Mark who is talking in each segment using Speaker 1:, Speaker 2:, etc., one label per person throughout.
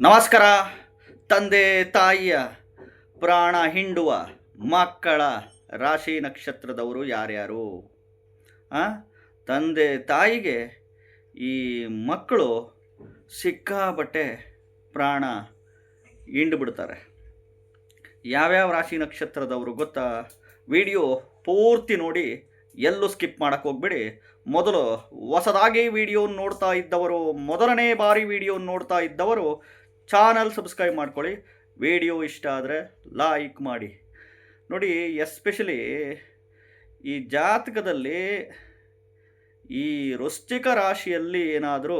Speaker 1: ನಮಸ್ಕಾರ. ತಂದೆ, ತಾಯಿಯ, ಪ್ರಾಣ ಹಿಂಡುವ ಮಕ್ಕಳ ರಾಶಿ ನಕ್ಷತ್ರದವರು ಯಾರ್ಯಾರು? ತಂದೆ, ತಾಯಿಗೆ ಈ ಮಕ್ಕಳು ಸಿಕ್ಕಾಬಟ್ಟೆ ಪ್ರಾಣ ಹಿಂಡು ಬಿಡ್ತಾರೆ. ಯಾವ್ಯಾವ ರಾಶಿ ನಕ್ಷತ್ರದವರು ಗೊತ್ತಾ? ವಿಡಿಯೋ ಪೂರ್ತಿ ನೋಡಿ, ಎಲ್ಲೂ ಸ್ಕಿಪ್ ಮಾಡೋಕ್ಕೆ ಹೋಗ್ಬೇಡಿ. ಮೊದಲು ಹೊಸದಾಗಿ ವಿಡಿಯೋ ನೋಡ್ತಾ ಇದ್ದವರು, ಮೊದಲನೇ ಬಾರಿ ವಿಡಿಯೋ ನೋಡ್ತಾ ಇದ್ದವರು ಚಾನಲ್ ಸಬ್ಸ್ಕ್ರೈಬ್ ಮಾಡ್ಕೊಳ್ಳಿ. ವಿಡಿಯೋ ಇಷ್ಟ ಆದರೆ ಲೈಕ್ ಮಾಡಿ. ನೋಡಿ ಎಸ್ಪೆಷಲಿ ಈ ಜಾತಕದಲ್ಲಿ ಈ ವೃಶ್ಚಿಕ ರಾಶಿಯಲ್ಲಿ ಏನಾದರೂ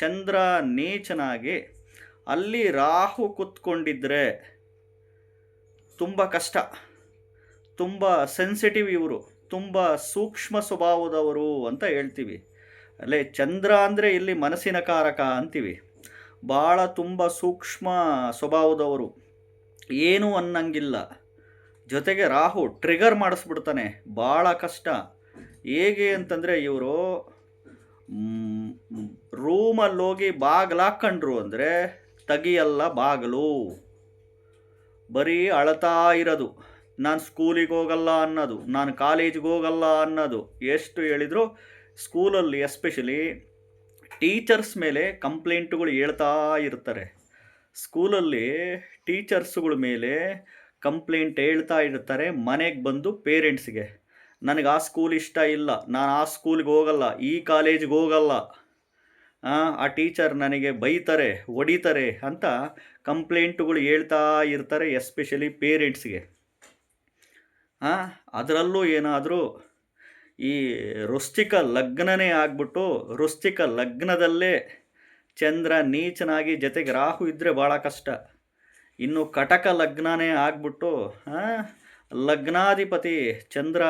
Speaker 1: ಚಂದ್ರ ನೀಚನಾಗಿ ಅಲ್ಲಿ ರಾಹು ಕುತ್ಕೊಂಡಿದ್ದರೆ ತುಂಬ ಕಷ್ಟ. ತುಂಬ ಸೆನ್ಸಿಟಿವ್ ಇವರು. ತುಂಬ ಸೂಕ್ಷ್ಮ ಸ್ವಭಾವದವರು ಅಂತ ಹೇಳ್ತೀವಿ. ಅಲ್ಲೇ ಚಂದ್ರ ಅಂದರೆ ಇಲ್ಲಿ ಮನಸ್ಸಿನ ಕಾರಕ ಅಂತೀವಿ. ಭಾಳ ತುಂಬ ಸೂಕ್ಷ್ಮ ಸ್ವಭಾವದವರು. ಏನು ಅನ್ನಂಗಿಲ್ಲ. ಜೊತೆಗೆ ರಾಹು ಟ್ರಿಗರ್ ಮಾಡಿಸ್ಬಿಡ್ತಾನೆ. ಭಾಳ ಕಷ್ಟ. ಹೇಗೆ ಅಂತಂದರೆ ಇವರು ರೂಮಲ್ಲಿ ಹೋಗಿ ಬಾಗಿಲು ಹಾಕ್ಕೊಂಡ್ರು ಅಂದರೆ ತಗಿಯಲ್ಲ ಬಾಗಿಲು. ಬರೀ ಅಳತಾ ಇರೋದು. ನಾನು ಸ್ಕೂಲಿಗೆ ಹೋಗಲ್ಲ ಅನ್ನೋದು. ನಾನು ಕಾಲೇಜಿಗೆ ಹೋಗಲ್ಲ ಅನ್ನೋದು. ಎಷ್ಟು ಹೇಳಿದ್ರು ಸ್ಕೂಲಲ್ಲಿ ಎಸ್ಪೆಷಲಿ ಟೀಚರ್ಸ್ ಮೇಲೆ ಕಂಪ್ಲೇಂಟ್ಗಳು ಹೇಳ್ತಾ ಇರ್ತಾರೆ. ಸ್ಕೂಲಲ್ಲಿ ಟೀಚರ್ಸ್ಗಳ ಮೇಲೆ ಕಂಪ್ಲೇಂಟ್ ಹೇಳ್ತಾ ಇರ್ತಾರೆ ಮನೆಗೆ ಬಂದು ಪೇರೆಂಟ್ಸ್ಗೆ. ನನಗೆ ಆ ಸ್ಕೂಲ್ ಇಷ್ಟ ಇಲ್ಲ. ನಾನು ಆ ಸ್ಕೂಲ್ಗೆ ಹೋಗಲ್ಲ. ಈ ಕಾಲೇಜಿಗೆ ಹೋಗಲ್ಲ. ಆ, ಟೀಚರ್ ನನಗೆ ಬೈತಾರೆ ಹೊಡಿತಾರೆ ಅಂತ ಕಂಪ್ಲೇಂಟ್ಗಳು ಹೇಳ್ತಾ ಇರ್ತಾರೆ ಎಸ್ಪೆಷಲಿ ಪೇರೆಂಟ್ಸ್ಗೆ. ಅದರಲ್ಲೂ ಏನಾದರೂ ಈ ರುಸ್ತಿಕ ಲಗ್ನನೇ ಆಗ್ಬಿಟ್ಟು ರುಸ್ತಿಕ ಲಗ್ನದಲ್ಲೇ ಚಂದ್ರ ನೀಚನಾಗಿ ಜೊತೆಗೆ ರಾಹು ಇದ್ದರೆ ಭಾಳ ಕಷ್ಟ. ಇನ್ನು ಕಟಕ ಲಗ್ನನೇ ಆಗ್ಬಿಟ್ಟು ಲಗ್ನಾಧಿಪತಿ ಚಂದ್ರ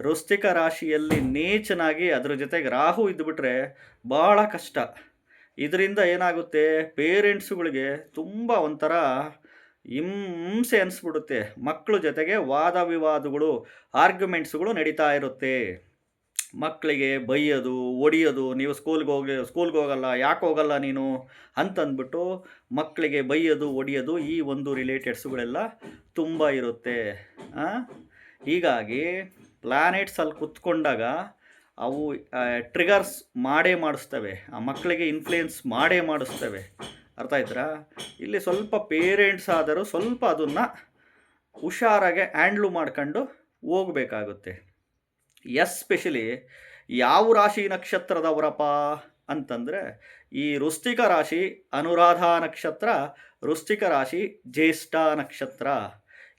Speaker 1: ರುಸ್ತಿಕ ರಾಶಿಯಲ್ಲಿ ನೀಚನಾಗಿ ಅದ್ರ ಜೊತೆಗೆ ರಾಹು ಇದ್ದುಬಿಟ್ರೆ ಭಾಳ ಕಷ್ಟ. ಇದರಿಂದ ಏನಾಗುತ್ತೆ, ಪೇರೆಂಟ್ಸುಗಳಿಗೆ ತುಂಬ ಒಂಥರ ಹಿಂಸೆ ಅನಿಸ್ಬಿಡುತ್ತೆ. ಮಕ್ಕಳ ಜೊತೆಗೆ ವಾದ ವಿವಾದಗಳು ಆರ್ಗ್ಯುಮೆಂಟ್ಸ್ಗಳು ನಡೀತಾ ಇರುತ್ತೆ. ಮಕ್ಕಳಿಗೆ ಬೈಯೋದು, ಒಡಿಯೋದು, ನೀವು ಸ್ಕೂಲ್ಗೆ ಹೋಗಿ, ಸ್ಕೂಲ್ಗೆ ಹೋಗಲ್ಲ, ಯಾಕೆ ಹೋಗಲ್ಲ ನೀನು? ಅಂತಂದ್ಬಿಟ್ಟು ಮಕ್ಕಳಿಗೆ ಬೈಯೋದು, ಒಡಿಯೋದು ಈ ಒಂದು ರಿಲೇಟೆಡ್ಸ್ಗಳೆಲ್ಲ ತುಂಬ ಇರುತ್ತೆ? ಹೀಗಾಗಿ ಪ್ಲ್ಯಾನೆಟ್ಸಲ್ಲಿ ಕುತ್ಕೊಂಡಾಗ ಅವು ಟ್ರಿಗರ್ಸ್ ಮಾಡೇ ಮಾಡಿಸ್ತವೆ. ಆ ಮಕ್ಕಳಿಗೆ ಇನ್ಫ್ಲುಯೆನ್ಸ್ ಮಾಡೇ ಮಾಡಿಸ್ತವೆ. ಅರ್ಥ ಆಯ್ತಾ ಇಲ್ಲಿ ಸ್ವಲ್ಪ ಪೇರೆಂಟ್ಸ್ ಆದರೂ ಸ್ವಲ್ಪ ಅದನ್ನು ಹುಷಾರಾಗೆ ಹ್ಯಾಂಡ್ಲು ಮಾಡ್ಕೊಂಡು ಹೋಗಬೇಕಾಗುತ್ತೆ. ಎಸ್ಪೆಷಲಿ ಯಾವ ರಾಶಿ ನಕ್ಷತ್ರದವರಪ್ಪ ಅಂತಂದರೆ ಈ ವೃಶ್ಚಿಕ ರಾಶಿ, ಅನುರಾಧ ನಕ್ಷತ್ರ ರುಸ್ತಿಕ ರಾಶಿ, ಜ್ಯೇಷ್ಠ ನಕ್ಷತ್ರ.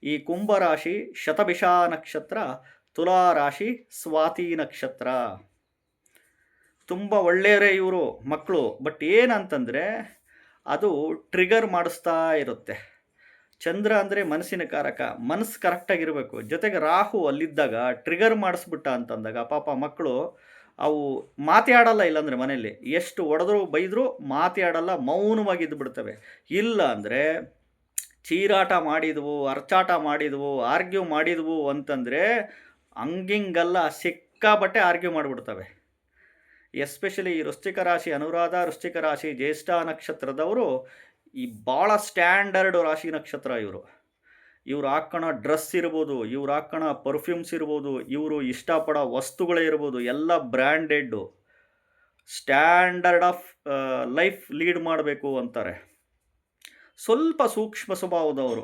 Speaker 1: ಈ ಕುಂಭ ರಾಶಿ, ಶತಭಿಷ ನಕ್ಷತ್ರ, ತುಲಾ ರಾಶಿ, ಸ್ವಾತಿ ನಕ್ಷತ್ರ. ತುಂಬ ಒಳ್ಳೆಯವರೇ ಇವರು ಮಕ್ಕಳು. ಬಟ್ ಏನಂತಂದರೆ ಅದು ಟ್ರಿಗರ್ ಮಾಡಿಸ್ತಾ ಇರುತ್ತೆ. ಚಂದ್ರ ಅಂದರೆ ಮನಸ್ಸಿನ ಕಾರಕ, ಮನಸ್ಸು ಕರೆಕ್ಟಾಗಿರಬೇಕು ಜೊತೆಗೆ ರಾಹು ಅಲ್ಲಿದ್ದಾಗ ಟ್ರಿಗರ್ ಮಾಡಿಸ್ಬಿಟ್ಟ ಅಂತಂದಾಗ ಪಾಪ ಮಕ್ಕಳು ಅವು ಮಾತಾಡಲ್ಲ ಇಲ್ಲಾಂದರೆ ಮನೆಯಲ್ಲಿ. ಎಷ್ಟು ಒಡೆದ್ರೂ ಬೈದರೂ ಮಾತಾಡಲ್ಲ, ಮೌನವಾಗಿ ಇದ್ದುಬಿಡ್ತವೆ ಇಲ್ಲ ಅಂದರೆ ಚೀರಾಟ ಮಾಡಿದವು, ಅರ್ಚಾಟ ಮಾಡಿದವು, ಆರ್ಗ್ಯೂ ಮಾಡಿದವು ಅಂತಂದರೆ ಹಂಗಿಂಗಲ್ಲ ಸಿಕ್ಕಾಬಟ್ಟೆ ಆರ್ಗ್ಯೂ ಮಾಡಿಬಿಡ್ತವೆ. ಎಸ್ಪೆಷಲಿ ವೃಶ್ಚಿಕ ರಾಶಿ ಅನುರಾಧ, ವೃಶ್ಚಿಕ ರಾಶಿ ಜ್ಯೇಷ್ಠ ನಕ್ಷತ್ರದವರು ಈ ಭಾಳ ಸ್ಟ್ಯಾಂಡರ್ಡ್ ರಾಶಿ ನಕ್ಷತ್ರ ಇವರು. ಇವ್ರು ಹಾಕೋಣ ಡ್ರೆಸ್ ಇರ್ಬೋದು, ಇವ್ರು ಹಾಕೋಣ ಪರ್ಫ್ಯೂಮ್ಸ್ ಇರ್ಬೋದು, ಇವರು ಇಷ್ಟಪಡೋ ವಸ್ತುಗಳೇ ಇರ್ಬೋದು, ಎಲ್ಲ branded standard of life lead ಮಾಡಬೇಕು ಅಂತಾರೆ. ಸ್ವಲ್ಪ ಸೂಕ್ಷ್ಮ ಸ್ವಭಾವದವರು.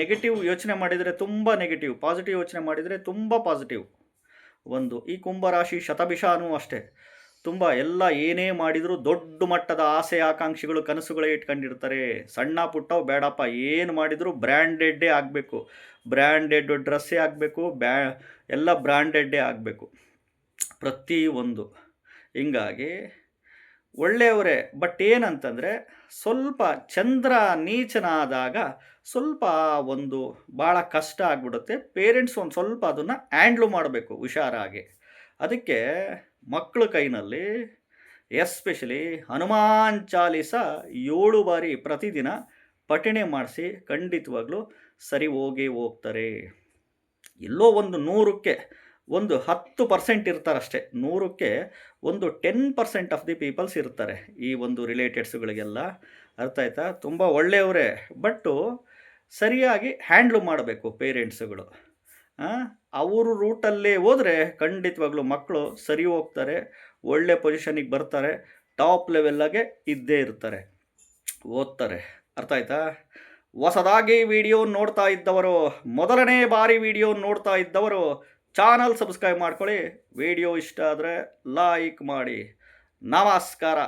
Speaker 1: ನೆಗೆಟಿವ್ ಯೋಚನೆ ಮಾಡಿದರೆ ತುಂಬ ನೆಗೆಟಿವ್, ಪಾಸಿಟಿವ್ ಯೋಚನೆ ಮಾಡಿದರೆ ತುಂಬ ಪಾಸಿಟಿವ್. ಒಂದು ಈ ಕುಂಭರಾಶಿ ಶತಭಿಷಾನೂ ಅಷ್ಟೇ. ತುಂಬ ಎಲ್ಲ ಏನೇ ಮಾಡಿದರೂ ದೊಡ್ಡ ಮಟ್ಟದ ಆಸೆ ಆಕಾಂಕ್ಷೆಗಳು ಕನಸುಗಳೇ ಇಟ್ಕೊಂಡಿರ್ತಾರೆ. ಸಣ್ಣ ಪುಟ್ಟವು ಬೇಡಪ್ಪ, ಏನು ಮಾಡಿದರೂ ಬ್ರ್ಯಾಂಡೆಡ್ಡೇ ಆಗಬೇಕು. ಬ್ರ್ಯಾಂಡೆಡ್ ಡ್ರೆಸ್ಸೇ ಆಗಬೇಕು, ಬ್ಯಾ, ಎಲ್ಲ ಬ್ರ್ಯಾಂಡೆಡ್ಡೇ ಆಗಬೇಕು. ಪ್ರತಿಯೊಂದು ಹಿಂಗಾಗಿ ಒಳ್ಳೆಯವರೇ, ಬಟ್ ಏನಂತಂದರೆ ಸ್ವಲ್ಪ ಚಂದ್ರ ನೀಚನಾದಾಗ ಸ್ವಲ್ಪ ಒಂದು ಭಾಳ ಕಷ್ಟ ಆಗಿಬಿಡುತ್ತೆ. ಪೇರೆಂಟ್ಸ್ ಒಂದು ಸ್ವಲ್ಪ ಅದನ್ನು ಹ್ಯಾಂಡ್ಲು ಮಾಡಬೇಕು ಹುಷಾರಾಗಿ. ಅದಕ್ಕೆ ಮಕ್ಕಳ ಕೈನಲ್ಲಿ, ಎಸ್ಪೆಷಲಿ ಹನುಮಾನ್ ಚಾಲೀಸ ಏಳು ಬಾರಿ ಪ್ರತಿದಿನ ಪಠಣೆ ಮಾಡಿಸಿ ಖಂಡಿತವಾಗ್ಲೂ ಸರಿ ಹೋಗಿ ಹೋಗ್ತಾರೆ. ಎಲ್ಲೋ ಒಂದು ನೂರಕ್ಕೆ ಒಂದು ಹತ್ತು ಪರ್ಸೆಂಟ್ ಇರ್ತಾರಷ್ಟೇ, ನೂರಕ್ಕೆ ಒಂದು ten percent of the peoples ಇರ್ತಾರೆ ಈ ಒಂದು ರಿಲೇಟೆಡ್ಸ್ಗಳಿಗೆಲ್ಲ. ಅರ್ಥ ಆಯ್ತಾ? ತುಂಬ ಒಳ್ಳೆಯವರೇ, ಬಟ್ಟು ಸರಿಯಾಗಿ ಹ್ಯಾಂಡ್ಲು ಮಾಡಬೇಕು ಪೇರೆಂಟ್ಸ್ಗಳು. ಅವರು ರೂಟಲ್ಲೇ ಹೋದರೆ ಖಂಡಿತವಾಗ್ಲೂ ಮಕ್ಕಳು ಸರಿ ಹೋಗ್ತಾರೆ, ಒಳ್ಳೆ ಪೊಸಿಷನಿಗೆ ಬರ್ತಾರೆ ಟಾಪ್ ಲೆವೆಲ್ಲಾಗೆ ಇದ್ದೇ ಇರ್ತಾರೆ. ಓದ್ತಾರೆ. ಅರ್ಥ ಆಯ್ತಾ? ಹೊಸದಾಗಿ ವಿಡಿಯೋ ನೋಡ್ತಾ ಇದ್ದವರು, ಮೊದಲನೇ ಬಾರಿ ವಿಡಿಯೋ ನೋಡ್ತಾ ಇದ್ದವರು ಚಾನಲ್ ಸಬ್ಸ್ಕ್ರೈಬ್ ಮಾಡ್ಕೊಳ್ಳಿ. ವಿಡಿಯೋ ಇಷ್ಟ ಆದರೆ ಲೈಕ್ ಮಾಡಿ. ನಮಸ್ಕಾರ.